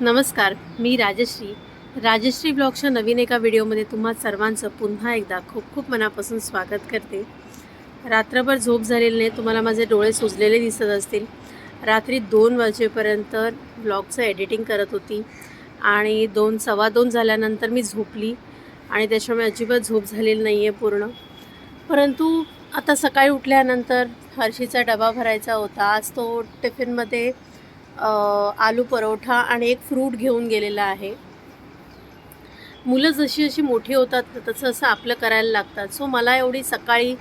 नमस्कार मी राजश्री. राजश्री ब्लॉगच्या नवीन एका व्हिडिओमध्ये तुम्हा सर्वांचं पुन्हा एकदा खूप खूप मनापासून स्वागत करते. रात्रभर झोप झालेली नाही तुम्हाला माझे डोळे सुजलेले दिसत असतील. रात्री दोन वाजेपर्यंत ब्लॉगचं एडिटिंग करत होती आणि दोन सव्वा दोन झाल्यानंतर मी झोपली आणि त्याच्यामुळे अजिबात झोप झालेली नाही आहे पूर्ण. परंतु आता सकाळी उठल्यानंतर हर्षीचा डबा भरायचा होता. आज तो टिफिनमध्ये आलू परोठा आणि एक फ्रूट घेऊन गेलेला आहे. मुलं जशी जशी मोठी होतात तसं असं आपलं करायला लागतात. सो मला एवढी सकाळी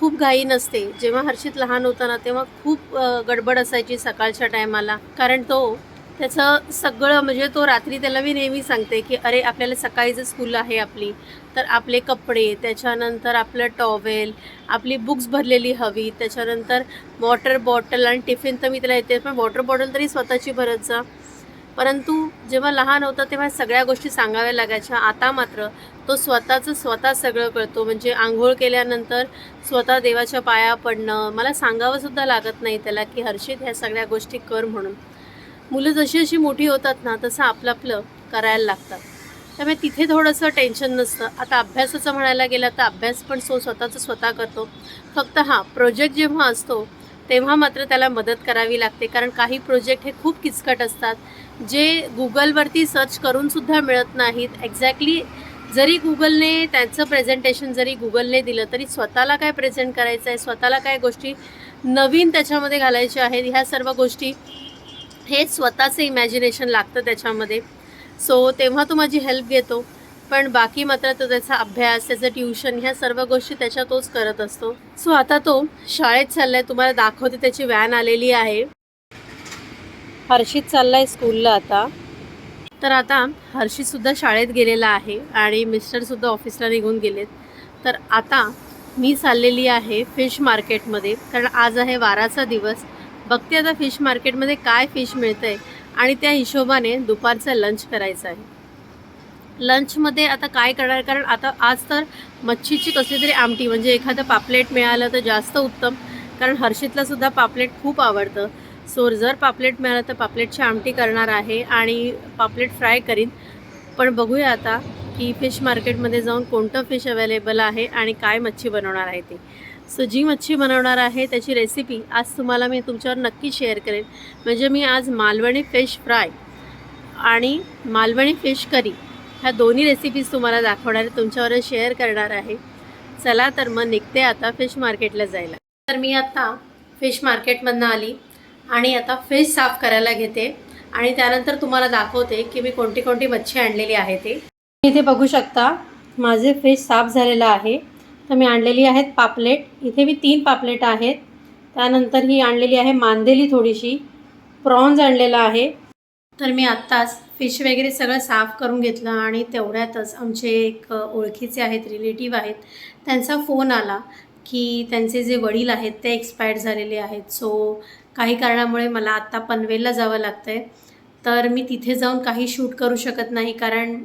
खूप घाई नसते. जेव्हा हर्षित लहान होता ना तेव्हा खूप गडबड असायची सकाळच्या टायमाला. कारण तो त्याचं सगळं म्हणजे तो रात्री त्याला मी नेहमी सांगते की अरे आपल्याला सकाळी जर स्कूल आहे आपली तर आपले कपडे त्याच्यानंतर आपलं टॉवेल आपली बुक्स भरलेली हवी त्याच्यानंतर वॉटर बॉटल आणि टिफिन तर मी त्याला येते पण वॉटर बॉटल तरी स्वतःची भरत जा. परंतु जेव्हा लहान होता तेव्हा सगळ्या गोष्टी सांगाव्या लागायच्या. आता मात्र तो स्वतःचं स्वतः सगळं कळतो. म्हणजे आंघोळ केल्यानंतर स्वतः देवाच्या पाया पडणं मला सांगावंसुद्धा लागत नाही त्याला की हर्षित ह्या सगळ्या गोष्टी कर म्हणून. मुलं जशी जशी मोठी होतात ना तसं आपलं आपलं करायला लागतात. त्यामुळे तिथे थोडंसं टेन्शन नसतं. आता अभ्यासाचं म्हणायला गेलं तर अभ्यास पण सो स्वतःचं स्वतः करतो. फक्त हां प्रोजेक्ट जेव्हा असतो तेव्हा मात्र त्याला मदत करावी लागते. कारण काही प्रोजेक्ट हे खूप किचकट असतात. जे गुगलवरती सर्च करूनसुद्धा मिळत नाहीत. एक्झॅक्टली जरी गुगलने त्याचं प्रेझेंटेशन जरी गुगलने दिलं तरी स्वतःला काय प्रेझेंट करायचं आहे? स्वतःला काय गोष्टी नवीन त्याच्यामध्ये घालायच्या आहेत? ह्या सर्व गोष्टी हे स्वतःचं इमॅजिनेशन लागतं त्याच्यामध्ये. सो तेव्हा तो माझी हेल्प घेतो. पण बाकी मात्र तो त्याचा अभ्यास त्याचं ट्युशन ह्या सर्व गोष्टी त्याच्या तोच करत असतो. सो आता तो शाळेत चाललाय. तुम्हाला दाखवते त्याची व्हॅन आलेली आहे. हर्षित चाललाय स्कूलला आता. तर आता हर्षितसुद्धा शाळेत गेलेला आहे आणि मिस्टरसुद्धा ऑफिसला निघून गेलेत. तर आता मी चाललेली आहे फिश मार्केटमध्ये कारण आज आहे वाराचा दिवस. बघते आता फिश मार्केटमध्ये काय फिश मिळतं आहे आणि त्या हिशोबाने दुपारचा लंच करायचा आहे. लंचमध्ये आता काय करणार? कारण आता आज तर मच्छीची कसली तरी आमटी म्हणजे एखादं पापलेट मिळालं तर जास्त उत्तम. कारण हर्षितला सुद्धा पापलेट खूप आवडतं. सो जर पापलेट मिळालं तर पापलेटची आमटी करणार आहे आणि पापलेट फ्राय करीन. पण बघूया आता की फिश मार्केटमध्ये जाऊन कोणतं फिश अवेलेबल आहे आणि काय मच्छी बनवणार आहे ते. सो जी मच्छी बनवणार आहे त्याची रेसिपी आज तुम्हाला मी तुमच्यावर नक्की शेअर करेन. म्हणजे मी आज मालवणी फिश फ्राय आणि मालवणी फिश करी ह्या दोन्ही रेसिपीज तुम्हाला दाखवणार आहे तुमच्यावर शेअर करणार आहे. चला तर मग निघते आता फिश मार्केटला जायला. तर मी आता फिश मार्केटमधनं आली आणि आता फिश साफ करायला घेते आणि त्यानंतर तुम्हाला दाखवते की मी कोणती कोणती मच्छी आणलेली आहे ते. इथे बघू शकता माझे फिश साफ झालेलं आहे. तर मी आणलेली आहेत पापलेट. इथे मी तीन पापलेट आहेत. त्यानंतर ही आणलेली आहे मांदेली थोडीशी. प्रॉन्स आणलेला आहे. तर मी आत्ताच फिश वगैरे सगळं साफ करून घेतलं आणि तेवढ्यातच आमचे एक ओळखीचे आहेत रिलेटिव्ह आहेत त्यांचा फोन आला की त्यांचे जे वडील आहेत ते एक्सपायर्ड झालेले आहेत. सो काही कारणामुळे मला आत्ता पनवेलला जावं लागतं आहे तर मी तिथे जाऊन काही शूट करू शकत नाही कारण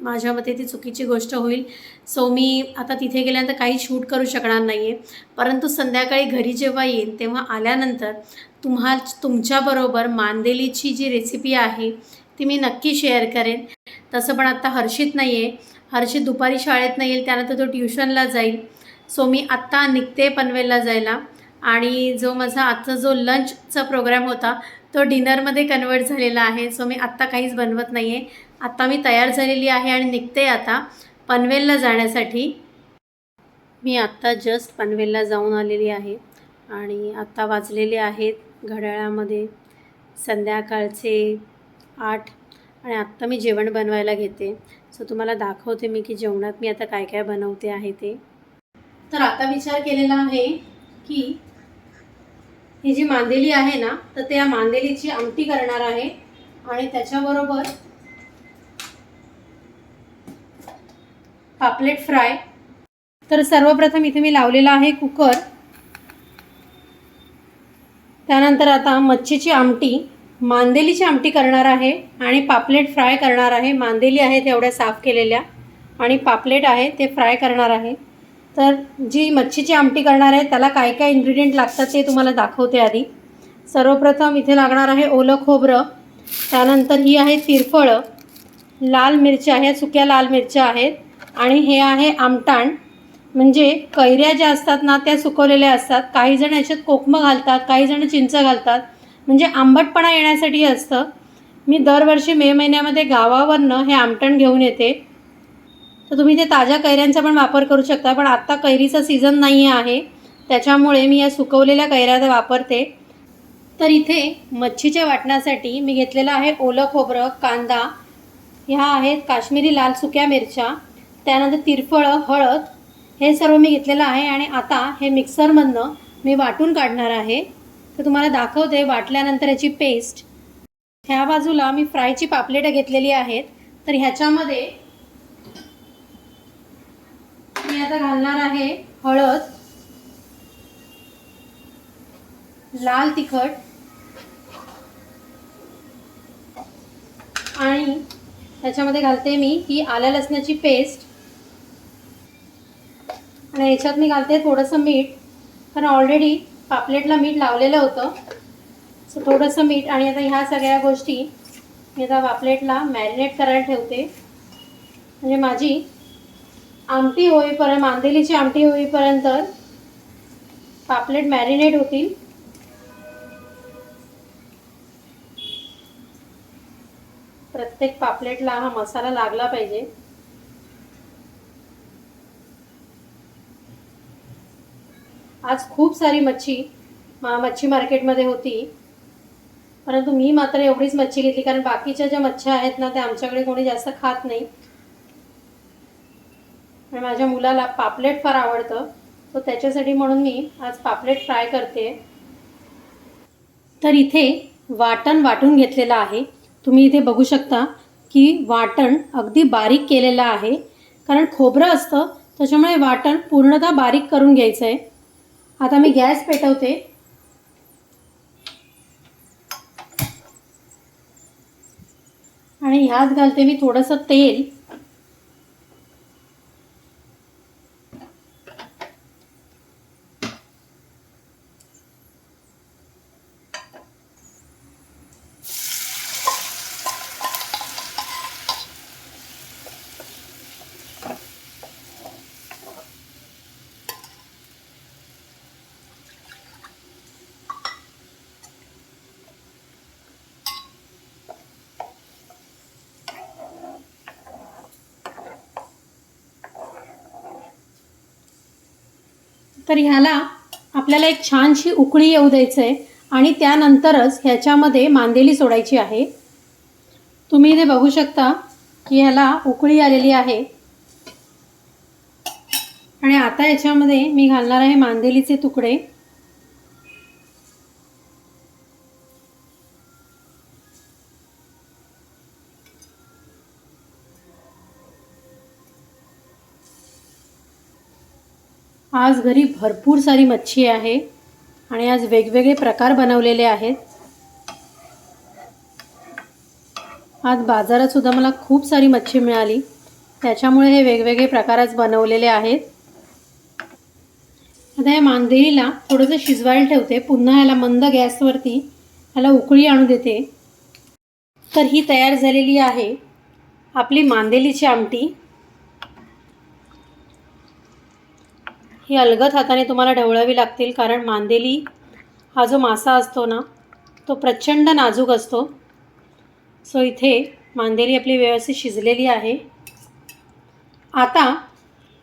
माझ्या मते ती चुकीची गोष्ट होईल. सो मी आता तिथे गेल्यानंतर काही शूट करू शकणार नाही आहे परंतु संध्याकाळी घरी जेव्हा येईन तेव्हा आल्यानंतर तुम्हा तुमच्याबरोबर मांदेलीची जी रेसिपी आहे ती मी नक्की शेअर करेन. तसं पण आत्ता हर्षित नाही आहे हर्षित दुपारी शाळेत नाही येईल त्यानंतर तो ट्युशनला जाईल. सो मी आत्ता निघते पनवेलला जायला. आणि जो माझा आजचा जो लंचचा प्रोग्राम होता तो डिनरमध्ये कन्वर्ट झालेला आहे. सो मी आत्ता काहीच बनवत नाही आहे आत्ता मी तयार झालेली आहे आणि निघते आता पनवेलला जाण्यासाठी. मी आत्ता जस्ट पनवेलला जाऊन आलेली आहे आणि आत्ता वाजलेले आहेत घड्याळामध्ये संध्याकाळचे आठ आणि आत्ता मी जेवण बनवायला घेते. सो तुम्हाला दाखवते मी की जेवणात मी आता काय काय बनवते आहे ते. तर आता विचार केलेला आहे की ही जी मांदेली आहे ना तर त्या मांदेलीची आमटी करणार आहे आणि त्याच्याबरोबर पापलेट फ्राय. तर सर्वप्रथम इथे मी लावलेला आहे कुकर. त्यानंतर आता मच्छीची आमटी मांदेलीची आमटी करणार आहे आणि पापलेट फ्राय करणार आहे. मांदेली आहेत एवढ्या साफ केलेल्या आणि पापलेट आहे ते फ्राय करणार आहे. तर जी मच्छीची आमटी करणार आहे त्याला काय काय इन्ग्रेडियंट लागतात ते तुम्हाला दाखवते आधी. सर्वप्रथम इथे लागणार आहे ओलं खोबरं. त्यानंतर ही आहे तिरफळं. लाल मिरच्या ह्या सुक्या लाल मिरच्या आहेत. आणि हे आहे आमटाण. म्हणजे कैऱ्या ज्या असतात ना त्या सुकवलेल्या असतात. काही जण याच्यात कोकमं घालतात काही जण चिंच घालतात. म्हणजे आंबटपणा येण्यासाठी असतं. मी दरवर्षी मे महिन्यामध्ये गावावरनं हे आमटण घेऊन येते. तर तुम्ही ते ताज्या कैऱ्यांचा पण वापर करू शकता पण आत्ता कैरीचा सीझन नाही आहे. त्याच्यामुळे मी या सुकवलेल्या कैऱ्या वापरते. तर इथे मच्छीच्या वाटण्यासाठी मी घेतलेलं आहे ओलं खोबरं कांदा. ह्या आहेत काश्मीरी लाल सुक्या मिरच्या. त्यानंतर तिरफळं हळद हे सर्व मी घेतलेलं आहे आणि आता हे मिक्सरमधनं मी वाटून काढणार आहे. तर तुम्हाला दाखवते वाटल्यानंतर याची पेस्ट ह्या बाजूला मी फ्रायची पापलेटं घेतलेली आहेत. तर ह्याच्यामध्ये मी आता घालणार आहे हळद लाल तिखट आणि त्याच्यामध्ये घालते मी ही आल्या लसणाची पेस्ट आणि याच्यात मी घालते थोडंसं मीठ. कारण ऑलरेडी पापलेटला मीठ लावलेलं होतं. सो थोडंसं मीठ आणि आता ह्या सगळ्या गोष्टी मी आता पापलेटला मॅरिनेट करायला ठेवते. म्हणजे माझी आमटी होईपर्यंत मांदेलीची आमटी होईपर्यंत पापलेट मॅरिनेट होतील. प्रत्येक पापलेटला हा मसाला लागला पाहिजे. आज खूप सारी मच्छी मच्छी मार्केटमध्ये होती. परंतु मी मात्र एवढीच मच्छी घेतली कारण बाकीच्या ज्या मच्छ्या आहेत ना त्या आमच्याकडे कोणी जास्त खात नाही. आणि माझ्या मुलाला पापलेट फार आवडतं सो त्याच्यासाठी म्हणून मी आज पापलेट फ्राय करते. तर इथे वाटण वाटून घेतलेलं आहे. तुम्ही इथे बघू शकता की वाटण अगदी बारीक केलेलं आहे. कारण खोबरं असतं त्याच्यामुळे वाटण पूर्णतः बारीक करून घ्यायचं आहे आता मी गॅस पेटवते. आणि ह्यात घालते मी थोडंसं तेल. तर ह्याला आपल्याला एक छानशी उकळी येऊ द्यायचं आहे आणि त्यानंतरच ह्याच्यामध्ये मांदेली सोडायची आहे. तुम्ही इथे बघू शकता की ह्याला उकळी आलेली आहे. आणि आता याच्यामध्ये मी घालणार आहे मांदेलीचे तुकडे. आज घरी भरपूर सारी मच्छी आहे आणि आज वेगवेगळे प्रकार बनवलेले आहेत. आज बाजारात सुद्धा मला खूप सारी मच्छी मिळाली. त्याच्यामुळे हे वेगवेगळे प्रकार आज बनवलेले आहेत. आता या मांदेलीला थोडंसं शिजवायला ठेवते. पुन्हा ह्याला मंद गॅसवरती ह्याला उकळी आणू देते. तर ही तयार झालेली आहे आपली मांदेलीची आमटी. ही अलगद हाताने तुम्हाला ढवळावी लागतील कारण मांदेली हा जो मासा असतो ना तो प्रचंड नाजूक असतो. सो इथे मांदेली आपली व्यवस्थित शिजलेली आहे. आता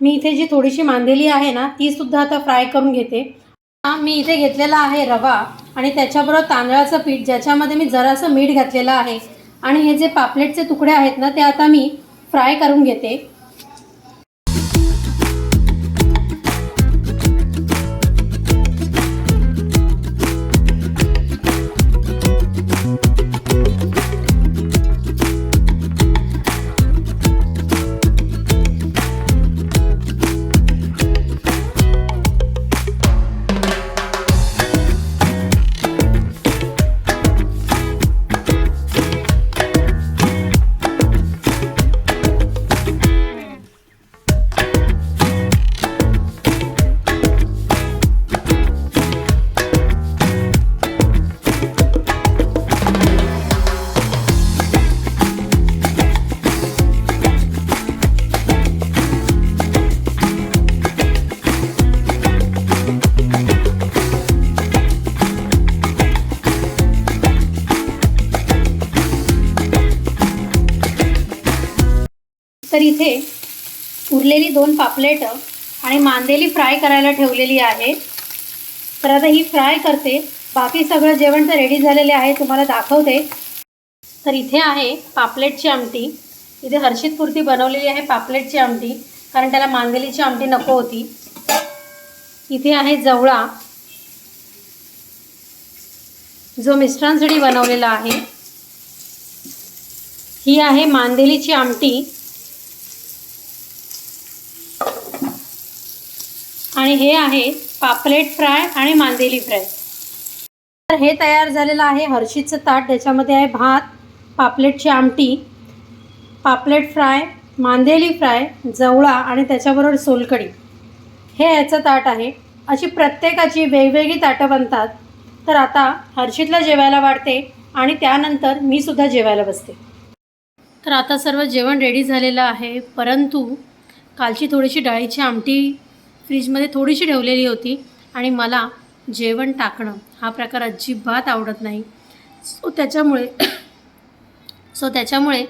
मी इथे जी थोडीशी मांदेली आहे ना तीसुद्धा आता फ्राय करून घेते. मी इथे घेतलेला आहे रवा आणि त्याच्याबरोबर तांदळाचं पीठ ज्याच्यामध्ये मी जरासं मीठ घातलेलं आहे. आणि हे जे पापलेटचे तुकडे आहेत ना ते आता मी फ्राय करून घेते. तर इथे उरलेली दोन पापलेटं आणि मांदेली फ्राय करायला ठेवलेली आहे. तर आता ही फ्राय करते. बाकी सगळं जेवण तर रेडी झालेले आहे तुम्हाला दाखवते. तर इथे आहे पापलेटची आमटी. इथे हर्षितपुरती बनवलेली आहे पापलेटची आमटी कारण त्याला मांदेलीची आमटी नको होती. इथे आहे जवळा जो मिस्टरांसाठी बनवलेला आहे. ही आहे मांदेलीची आमटी. आणि हे आहे पापलेट फ्राय आणि मांदेली फ्राय. तर हे तयार झालेलं आहे हर्षीचं ताट. त्याच्यामध्ये आहे भात पापलेटची आमटी पापलेट फ्राय मांदेली फ्राय जवळा आणि त्याच्याबरोबर सोलकढी. हे याचं ताट आहे. अशी प्रत्येकाची वेगवेगळी ताटं बनतात. तर आता हर्षितला जेवायला वाढते आणि त्यानंतर मी सुद्धा जेवायला बसते. तर आता सर्व जेवण रेडी झालेलं आहे. परंतु कालची थोडीशी डाळीची आमटी फ्रीजमध्ये थोडीशी ठेवलेली होती आणि मला जेवण टाकणं हा प्रकार अजिबात आवडत नाही. सो त्याच्यामुळे सो त्याच्यामुळे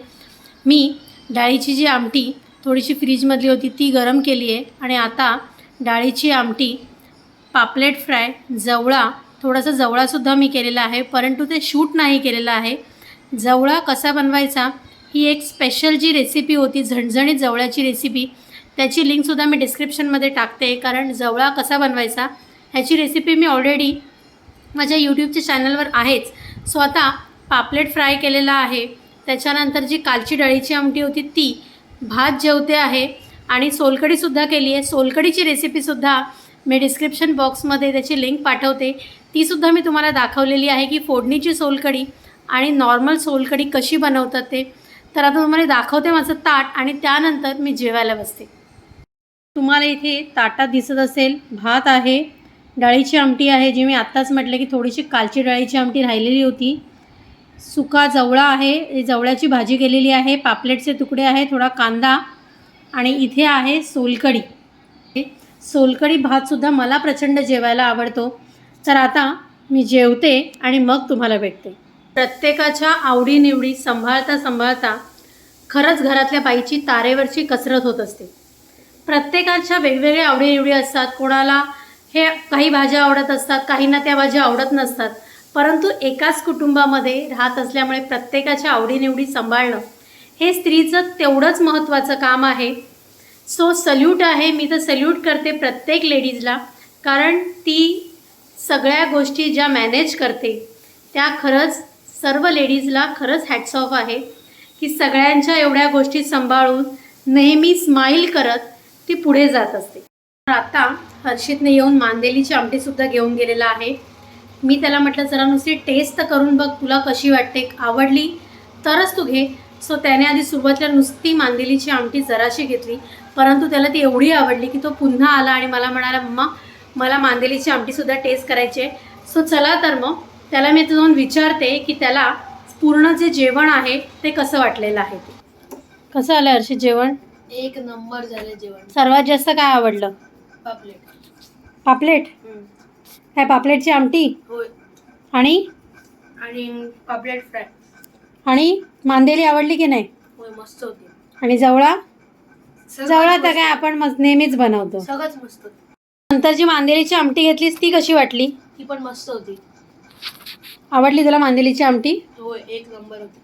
मी डाळीची जी आमटी थोडीशी फ्रीजमधली होती ती गरम केली आहे आणि आता डाळीची आमटी पापलेट फ्राय जवळा थोडासा जवळासुद्धा मी केलेला आहे परंतु ते शूट नाही केलेलं आहे. जवळा कसा बनवायचा ही एक स्पेशल जी रेसिपी होती झणझणीत जवळ्याची रेसिपी त्याची लिंकसुद्धा मी डिस्क्रिप्शनमध्ये टाकते. कारण जवळा कसा बनवायचा ह्याची रेसिपी मी ऑलरेडी माझ्या यूट्यूबच्या चॅनलवर आहेच. सो आता पापलेट फ्राय केलेला आहे. त्याच्यानंतर जी कालची डाळीची आमटी होती ती भात जेवते आहे. आणि सोलकढीसुद्धा केली आहे. सोलकढीची रेसिपीसुद्धा मी डिस्क्रिप्शन बॉक्समध्ये त्याची लिंक पाठवते. तीसुद्धा मी तुम्हाला दाखवलेली आहे की फोडणीची सोलकढी आणि नॉर्मल सोलकढी कशी बनवतात ते. तर आता तुम्हाला दाखवते माझं ताट आणि त्यानंतर मी जेवायला बसते. तुम्हाला इथे ताटात दिसत असेल भात आहे डाळीची आमटी आहे जी मी आत्ताच म्हटलं की थोडीशी कालची डाळीची आमटी राहिलेली होती. सुका जवळा आहे जवळ्याची भाजी केलेली आहे पापलेटचे तुकडे आहे थोडा कांदा आणि इथे आहे सोलकढी. सोलकढी भातसुद्धा मला प्रचंड जेवायला आवडतो. तर आता मी जेवते आणि मग तुम्हाला भेटते. प्रत्येकाच्या आवडीनिवडी सांभाळता सांभाळता खरंच घरातल्या बाईची तारेवरची कसरत होत असते. प्रत्येकाच्या वेगवेगळ्या आवडीनिवडी असतात. कोणाला हे काही भाज्या आवडत असतात काहींना त्या भाज्या आवडत नसतात. परंतु एकाच कुटुंबामध्ये राहत असल्यामुळे प्रत्येकाच्या आवडीनिवडी सांभाळणं हे स्त्रीचं तेवढंच महत्त्वाचं काम आहे. सो सल्यूट आहे. मी तर सल्यूट करते प्रत्येक लेडीजला कारण ती सगळ्या गोष्टी ज्या मॅनेज करते त्या खरंच सर्व लेडीजला खरंच हॅट्स ऑफ आहे. की सगळ्यांच्या एवढ्या गोष्टी सांभाळून नेहमी स्माईल करत ती पुढे जात असते. तर आता हर्षितने येऊन मांदेलीची आमटीसुद्धा घेऊन गेलेला आहे. मी त्याला म्हटलं जरा नुसती टेस्ट तर करून बघ तुला कशी वाटते? आवडली? तरच तू घे. सो त्याने आधी सुरुवातीला नुसती मांदेलीची आमटी जराशी घेतली परंतु त्याला ती एवढी आवडली की तो पुन्हा आला आणि मला म्हणाला मम्मा मला मांदेलीची आमटीसुद्धा टेस्ट करायची आहे. सो चला तर मग त्याला मी जाऊन विचारते की त्याला पूर्ण जे जेवण आहे ते कसं वाटलेलं आहे? ते कसं आलं हर्षित जेवण? एक नंबर झाले जेवण. सर्वात जास्त काय आवडलं? पापलेट. पापलेट? काय पापलेटची आमटी? होय. आणि? आणि पापलेट फ्राय. आणि मांदेली आवडली की नाही? होय मस्त होती. आणि जवळा? सगळंच जवळा तर काय आपण मस्त नेहमीच बनवतो. सगळंच मस्त. होती. नंतर जी मांदेलीची आमटी घेतलीस ती कशी वाटली? ती पण मस्त होती. आवडली तुला मांदेलीची आमटी? होय एक नंबर होती.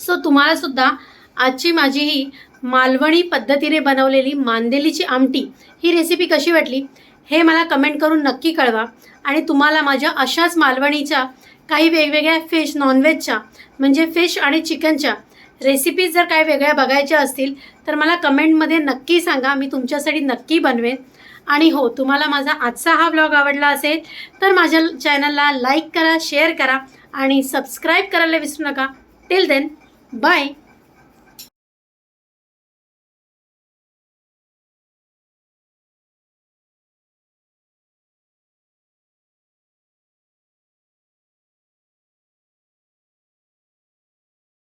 सो तुम्हाला सुद्धा आजची माझी ही मालवणी पद्धतीने बनवलेली मांदेलीची आमटी ही रेसिपी कशी वाटली? हे मला कमेंट करून नक्की कळवा. आणि तुम्हाला माझ्या अशाच मालवणीच्या काही वेगवेगळ्या फिश नॉनव्हेजच्या म्हणजे फिश आणि चिकनच्या रेसिपीज जर काही वेगळ्या बघायच्या असतील तर मला कमेंटमध्ये नक्की सांगा. मी तुमच्यासाठी नक्की बनवेन. आणि हो तुम्हाला माझा आजचा हा ब्लॉग आवडला असेल तर माझ्या चॅनलला लाईक करा शेअर करा आणि सबस्क्राईब करायला विसरू नका. Till then bye